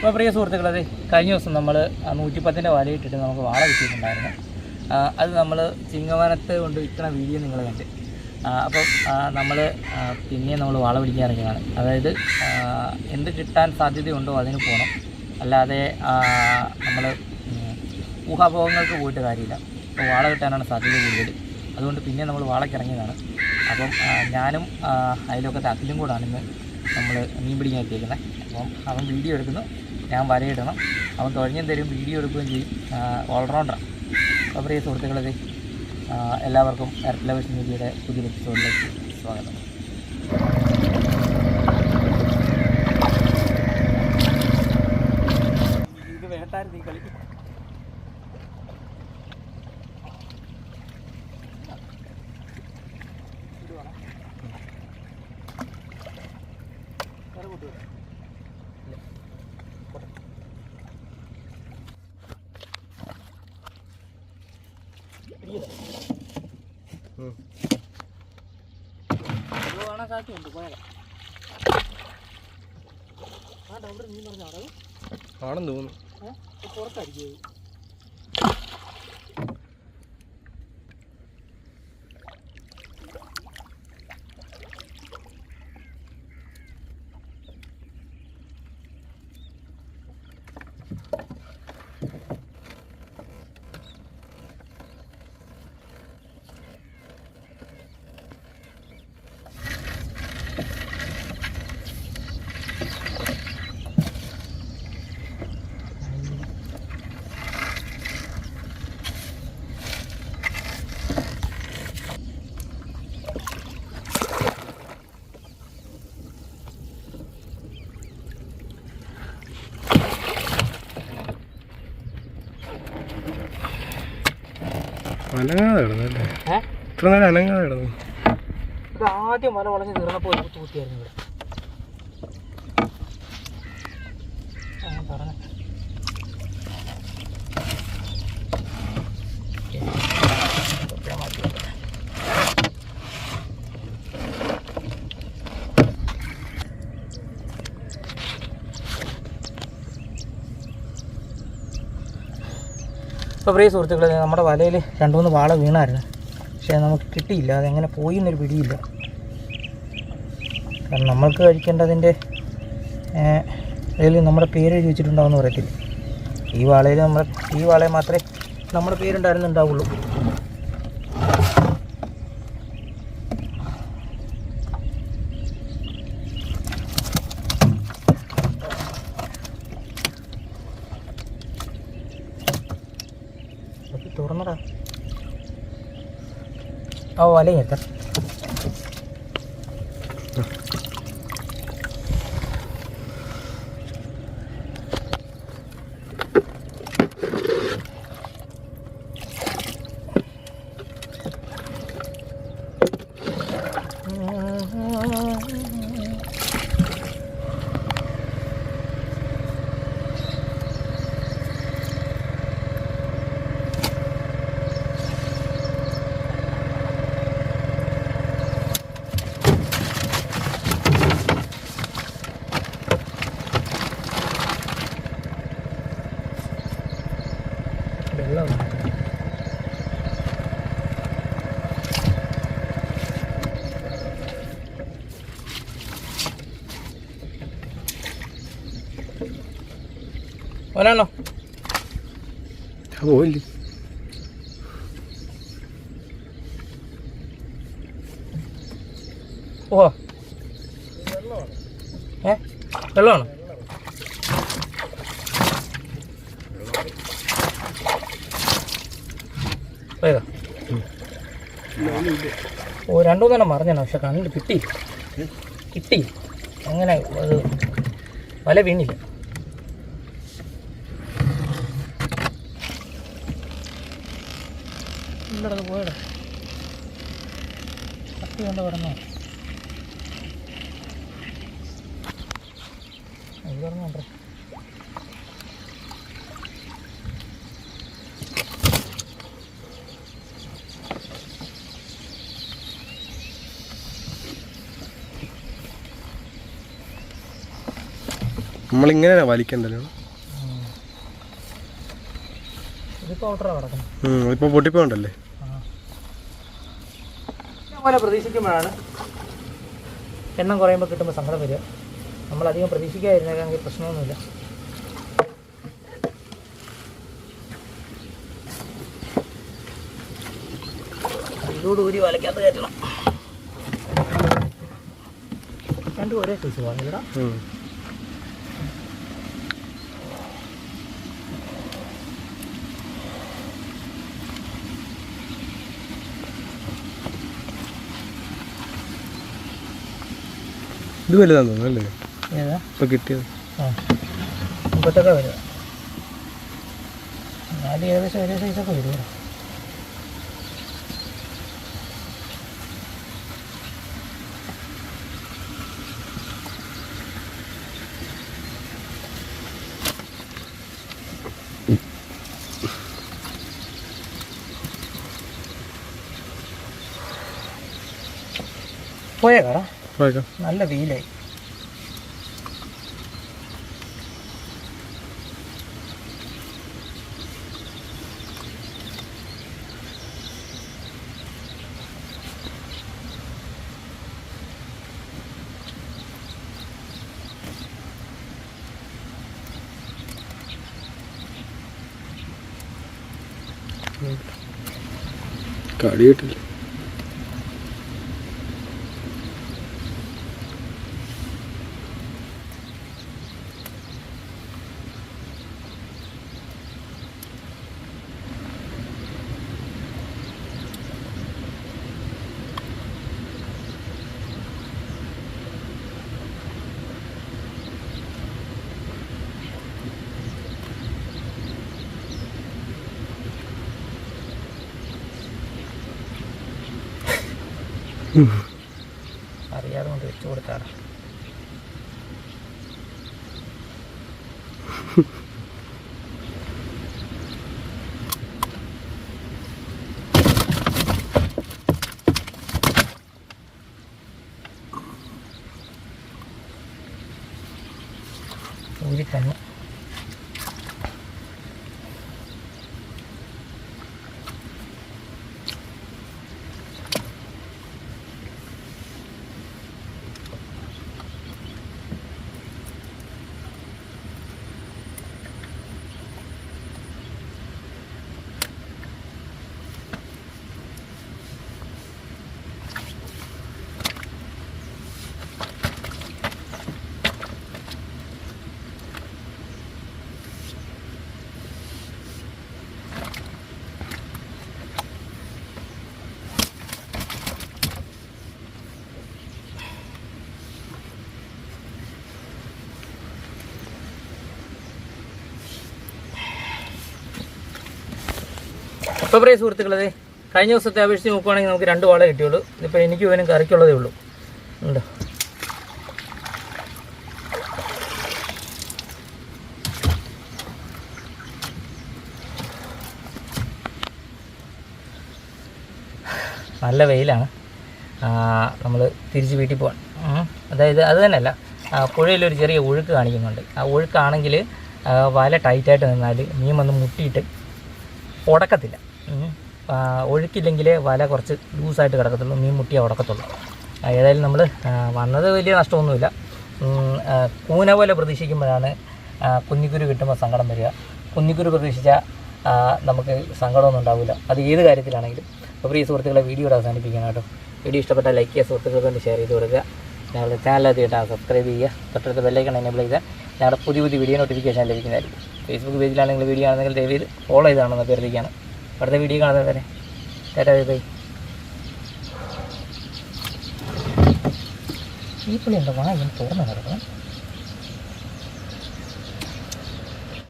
അപ്പോൾ പ്രിയ സുഹൃത്തുക്കളെ കഴിഞ്ഞ ദിവസം നമ്മൾ നൂറ്റിപ്പത്തിന്റെ വലയിട്ടിട്ട് നമുക്ക് വാള കിട്ടിയിട്ടുണ്ടായിരുന്നു. അത് നമ്മൾ ചിങ്ങവനത്ത് കൊണ്ട് വിൽക്കണ വീഡിയോ നിങ്ങൾ കണ്ട്. അപ്പം നമ്മൾ പിന്നെ നമ്മൾ വാള പിടിക്കാൻ ഇറങ്ങിയതാണ് അതായത് എന്ത് കിട്ടാൻ സാധ്യതയുണ്ടോ അതിന് പോകണം അല്ലാതെ നമ്മൾ ഊഹാഭോഗങ്ങൾക്ക് പോയിട്ട് കാര്യമില്ല. അപ്പോൾ വാള കിട്ടാനാണ് സാധ്യത കൂടുതൽ അതുകൊണ്ട് പിന്നെ നമ്മൾ വാളയ്ക്ക് ഇറങ്ങിയതാണ്. അപ്പം ഞാനും അതിലൊക്കെ അഖിലും കൂടാണ് ഇന്ന് നമ്മൾ മീൻ പിടിക്കാൻ എത്തിയിരിക്കുന്നത് അപ്പം അവൻ വീഡിയോ എടുക്കുന്നു. ഞാൻ വരയിടണം. അവൻ തുഴഞ്ഞും തരും വീഡിയോ എടുക്കുകയും ചെയ്യും. ഓൾറൗണ്ടറാണ് അപ്പോൾ പ്രിയ സുഹൃത്തുക്കളെ എല്ലാവർക്കും എർത്ത് ലവേഴ്സ് മീഡിയയുടെ പുതിയ എപ്പിസോഡിലേക്ക് സ്വാഗതം. ഇത് വേറെ കൂട്ടുകാർ ആ നീ ആണെന്ന് തോന്നുന്നു. അനങ്ങാതെ കിടന്നല്ലേ ഇത്ര നേരം അനങ്ങാതെ കിടന്നു ഇത് ആദ്യം മല വളഞ്ഞ് തീർന്നപ്പോൾ ഒരു കുത്തു കുത്തിയായിരുന്നു ഇവിടെ ആ, ഞാൻ പറഞ്ഞ ഇപ്പോൾ പ്രിയ സുഹൃത്തുക്കളെ നമ്മുടെ വലയിൽ രണ്ട് മൂന്ന് വാള വീണായിരുന്നു. പക്ഷേ നമുക്ക് കിട്ടിയില്ല അതെങ്ങനെ പോയി എന്നൊരു പിടിയില്ല. കാരണം നമ്മൾക്ക് കഴിക്കേണ്ടതിന്റെ അതിൽ നമ്മുടെ പേര് എഴുതി വെച്ചിട്ടുണ്ടാവുമെന്ന് പറയത്തില്ല. ഈ വാളയിൽ നമ്മുടെ ഈ വാളയിൽ മാത്രമേ നമ്മുടെ പേരുണ്ടായിരുന്നുണ്ടാവുള്ളൂ അത് തുറന്നടാ ആ വലയും എത്താം അത് പോയില്ലേ ഓ ഏ വെള്ളമാണോ പോയതാ ഓ രണ്ടു മൂന്നെണ്ണം മറിഞ്ഞാണ് പക്ഷെ കണ്ടിട്ട് കിട്ടി. കിട്ടി. അങ്ങനെ അത് വല വീണില്ല. ഇല്ലടത് പോയട. കത്തി കൊണ്ട് പറഞ്ഞോ ഇത് കിടന്നുണ്ടോ നമ്മളിങ്ങനെ വലിക്കണ്ടല്ലോ? ഇതിപ്പോ കിടക്കുന്നത്. ഇപ്പൊ പൊട്ടിപ്പോണ്ടല്ലേ? പോലെ പ്രതീക്ഷിക്കുമ്പോഴാണ്. എണ്ണം കുറയുമ്പോൾ കിട്ടുമ്പോൾ സങ്കടം വരിക. നമ്മളധികം പ്രതീക്ഷിക്കാതിരുന്നെങ്കിൽ പ്രശ്നമൊന്നുമില്ല. ഇതിലൂടെ ഊരി വലയ്ക്കകത്ത് കയറ്റണം. രണ്ടും ഒരേ സൈസ് വാങ്ങില്ലടാ ഇത് വലുതാന്ന് തോന്നുന്നു അല്ലേ? ഇപ്പൊ കിട്ടിയത്. മുപ്പത്തൊക്കെ വരിക എന്നാലും ഏകദേശം ഒരേ സൈസൊക്കെ വരും. പോയേക്കാടാ പോയേക്കാം നല്ല വെയിലായി. കടി കിട്ടില്ല. അറിയാതെ കൊണ്ട് വെച്ചു കൊടുത്താണ് ഊരി ഇപ്പോൾ പ്രിയ സുഹൃത്തുക്കളെ കഴിഞ്ഞ ദിവസത്തെ അപേക്ഷിച്ച് നോക്കുവാണെങ്കിൽ നമുക്ക് രണ്ട് വാള കിട്ടിയുള്ളൂ. ഇതിപ്പോൾ എനിക്ക് ഇവനും കറിക്കുള്ളതേ ഉള്ളൂ. ഉണ്ടോ നല്ല വെയിലാണ്. നമ്മൾ തിരിച്ച് വീട്ടിൽ പോകാൻ അതായത് അത് തന്നെയല്ല. പുഴയിലൊരു ചെറിയ ഒഴുക്ക് കാണിക്കുന്നുണ്ട്. ആ ഒഴുക്കാണെങ്കിൽ വല ടൈറ്റായിട്ട് നിന്നാൽ മീൻ വന്ന് മുട്ടിയിട്ട് ഉടക്കത്തില്ല. ഒഴുക്കില്ലെങ്കിൽ വല കുറച്ച് ലൂസായിട്ട് കിടക്കത്തുള്ളൂ മീൻ മുട്ടിയാൽ ഉടക്കത്തുള്ളൂ ഏതായാലും നമ്മൾ വന്നത് വലിയ നഷ്ടമൊന്നുമില്ല. കൂന പോലെ പ്രതീക്ഷിക്കുമ്പോഴാണ് കുഞ്ഞിക്കുരു കിട്ടുമ്പോൾ സങ്കടം വരിക. കുഞ്ഞിക്കുരു പ്രതീക്ഷിച്ചാൽ നമുക്ക് സങ്കടമൊന്നും ഉണ്ടാവില്ല. അത് ഏത് കാര്യത്തിലാണെങ്കിലും. അപ്പോൾ ഈ സുഹൃത്തുക്കളെ വീഡിയോ അവസാനിപ്പിക്കണം കേട്ടോ. വീഡിയോ ഇഷ്ടപ്പെട്ട ലൈക്ക് ചെയ്യുക സുഹൃത്തുക്കൾക്ക് വേണ്ടി ഷെയർ ചെയ്ത് കൊടുക്കുക. ഞങ്ങളുടെ ചാനൽ ആദ്യമായിട്ടാണ് സബ്സ്ക്രൈബ് ചെയ്യുക. തൊട്ടടുത്ത ബെല്ലൈക്കൺ എനേബിൾ ചെയ്താൽ ഞങ്ങളുടെ പുതിയ പുതിയ വീഡിയോ നോട്ടിഫിക്കേഷൻ ലഭിക്കുന്നതായിരിക്കും. ഫേസ്ബുക്ക് പേജിലാണെങ്കിൽ വീഡിയോ ആണെങ്കിൽ ദയവ് ഫോളോ ചെയ്താണെന്ന് അഭ്യർത്ഥിക്കുകയാണ് അടുത്ത വീഡിയോ കാണാൻ വരെ ടാറ്റാ ബൈ ബൈ ഈ പുള്ളി എന്താ വാ ഇങ്ങനെ കിടക്കണം